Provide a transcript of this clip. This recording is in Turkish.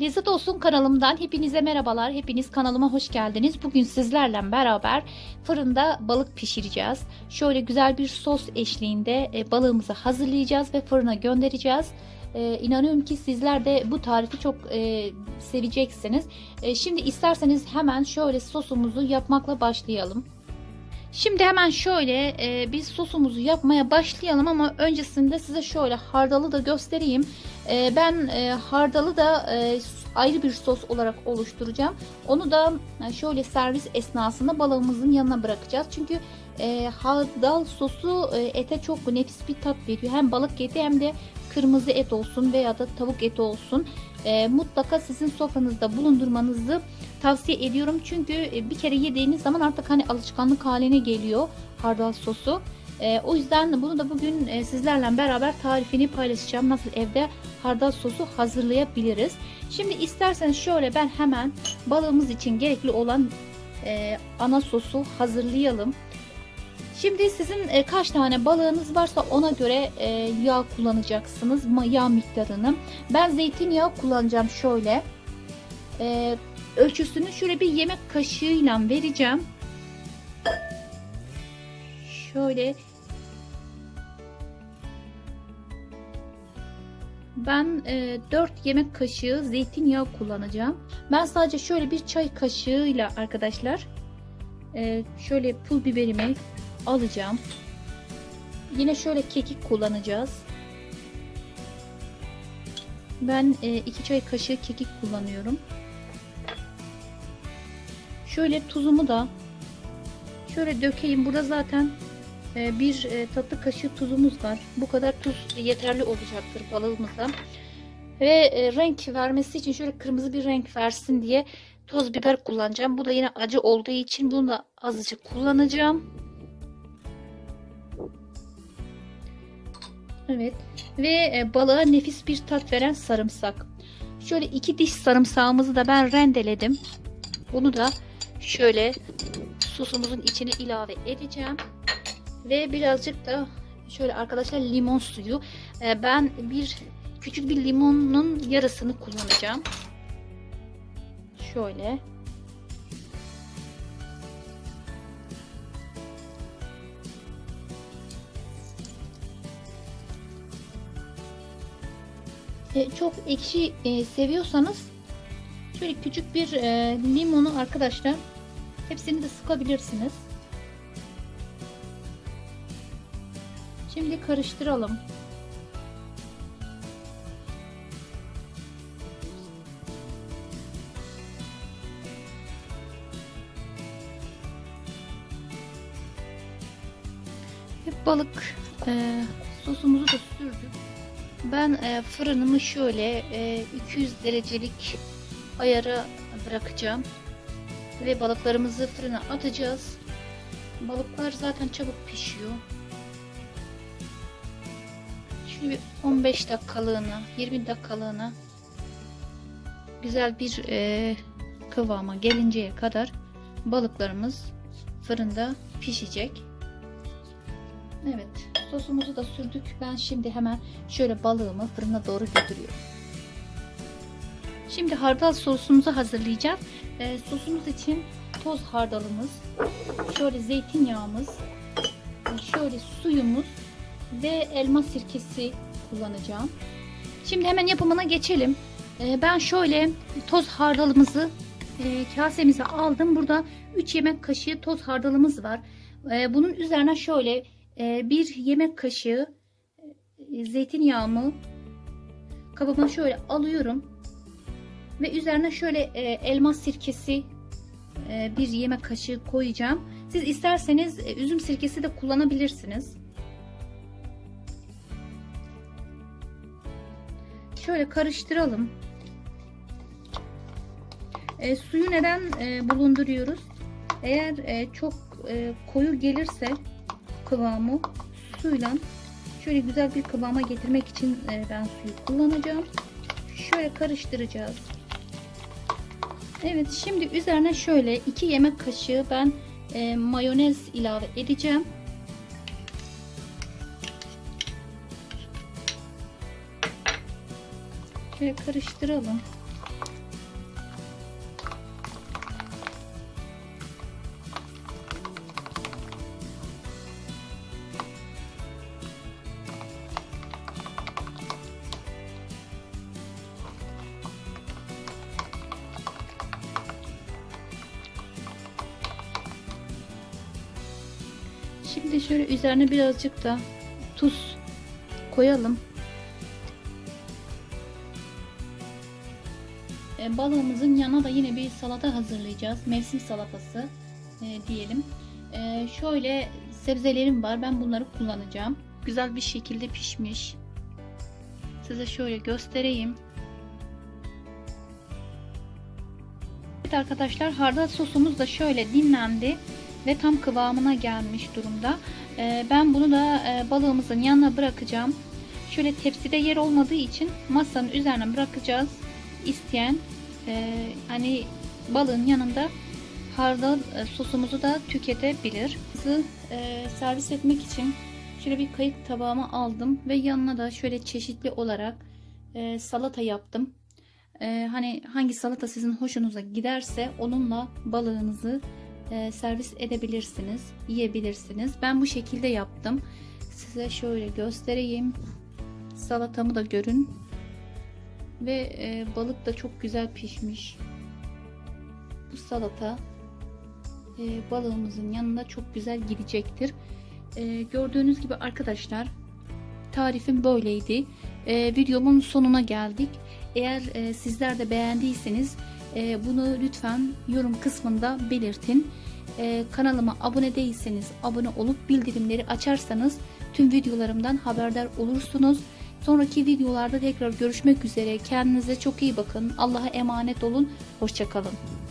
Lezzet Olsun kanalımdan hepinize merhabalar. Hepiniz kanalıma hoş geldiniz. Bugün sizlerle beraber fırında balık pişireceğiz. Şöyle güzel bir sos eşliğinde e, balığımızı hazırlayacağız ve fırına göndereceğiz. E, inanıyorum ki sizler de bu tarifi çok e, seveceksiniz. E, şimdi isterseniz hemen şöyle sosumuzu yapmakla başlayalım. Şimdi hemen şöyle e, biz sosumuzu yapmaya başlayalım ama öncesinde size şöyle hardalı da göstereyim. E, ben e, hardalı da e, ayrı bir sos olarak oluşturacağım. Onu da e, şöyle servis esnasında balığımızın yanına bırakacağız. Çünkü e, hardal sosu e, ete çok nefis bir tat veriyor. Hem balık eti hem de kırmızı et olsun veya da tavuk eti olsun. E, mutlaka sizin sofranızda bulundurmanızı tavsiye ediyorum. Çünkü e, bir kere yediğiniz zaman artık hani alışkanlık haline geliyor hardal sosu. E, o yüzden bunu da bugün e, sizlerle beraber tarifini paylaşacağım. Nasıl evde hardal sosu hazırlayabiliriz. Şimdi isterseniz şöyle ben hemen balığımız için gerekli olan e, ana sosu hazırlayalım. Şimdi sizin e, kaç tane balığınız varsa ona göre e, yağ kullanacaksınız. Yağ miktarını. Ben zeytinyağı kullanacağım şöyle. E, ölçüsünü şöyle bir yemek kaşığıyla vereceğim. Şöyle ben e, 4 yemek kaşığı zeytinyağı kullanacağım. Ben sadece şöyle bir çay kaşığıyla arkadaşlar şöyle pul biberimi alacağım. Yine şöyle kekik kullanacağız. Ben 2 çay kaşığı kekik kullanıyorum. Şöyle tuzumu da şöyle dökeyim. Burada zaten e, bir e, tatlı kaşığı tuzumuz var. Bu kadar tuz yeterli olacaktır balığımıza. Ve e, renk vermesi için şöyle kırmızı bir renk versin diye toz biber kullanacağım. Bu da yine acı olduğu için bunu da azıcık kullanacağım. Evet. Ve e, balığa nefis bir tat veren sarımsak. Şöyle iki diş sarımsağımızı da ben rendeledim. Bunu da şöyle sosumuzun içine ilave edeceğim. Ve birazcık da şöyle arkadaşlar limon suyu. E, ben bir küçük bir limonun yarısını kullanacağım. Şöyle. E, çok ekşi e, seviyorsanız şöyle küçük bir e, limonu arkadaşlar hepsini de sıkabilirsiniz. Şimdi karıştıralım. Hep balık e, sosumuzu da sürdük. Ben e, fırınımı şöyle e, 200 derecelik ayara bırakacağım. Ve balıklarımızı fırına atacağız. Balıklar zaten çabuk pişiyor. Şimdi 15 dakikalığına, 20 dakikalığına güzel bir e, kıvama gelinceye kadar balıklarımız fırında pişecek. Evet, sosumuzu da sürdük. Ben şimdi hemen şöyle balığımı fırına doğru götürüyorum. Şimdi hardal sosumuzu hazırlayacağız. E, sosumuz için toz hardalımız, şöyle zeytinyağımız, şöyle suyumuz ve elma sirkesi kullanacağım. Şimdi hemen yapımına geçelim. E, ben şöyle toz hardalımızı e, kasemize aldım. Burada 3 yemek kaşığı toz hardalımız var. E, bunun üzerine şöyle bir yemek kaşığı e, zeytinyağımı kabıma şöyle alıyorum ve üzerine şöyle e, elma sirkesi e, bir yemek kaşığı koyacağım. Siz isterseniz üzüm sirkesi de kullanabilirsiniz. Şöyle karıştıralım. E, suyu neden e, bulunduruyoruz? Eğer e, çok e, koyu gelirse kıvamı suyla şöyle güzel bir kıvama getirmek için e, ben suyu kullanacağım. Şöyle karıştıracağız. Evet şimdi üzerine şöyle 2 yemek kaşığı ben e, mayonez ilave edeceğim. Şöyle karıştıralım. De şöyle üzerine birazcık da tuz koyalım. E, balığımızın yanına da yine bir salata hazırlayacağız. Mevsim salatası e, diyelim. E, şöyle sebzelerim var. Ben bunları kullanacağım. Güzel bir şekilde pişmiş. Size şöyle göstereyim. Evet arkadaşlar hardal sosumuz da şöyle dinlendi ve tam kıvamına gelmiş durumda. E, ben bunu da e, balığımızın yanına bırakacağım. Şöyle tepside yer olmadığı için masanın üzerine bırakacağız. İsteyen e, hani balığın yanında hardal e, sosumuzu da tüketebilir. E, servis etmek için şöyle bir kayık tabağıma aldım ve yanına da şöyle çeşitli olarak salata yaptım. Hani hangi salata sizin hoşunuza giderse onunla balığınızı servis edebilirsiniz, yiyebilirsiniz. Ben bu şekilde yaptım. Size şöyle göstereyim. Salatamı da görün. Ve e, balık da çok güzel pişmiş. Bu salata e, balığımızın yanında çok güzel gidecektir. E, gördüğünüz gibi arkadaşlar tarifim böyleydi. E, videomun sonuna geldik. Eğer e, sizler de beğendiyseniz e, bunu lütfen yorum kısmında belirtin. E, kanalıma abone değilseniz abone olup bildirimleri açarsanız tüm videolarımdan haberdar olursunuz. Sonraki videolarda tekrar görüşmek üzere. Kendinize çok iyi bakın. Allah'a emanet olun. Hoşçakalın.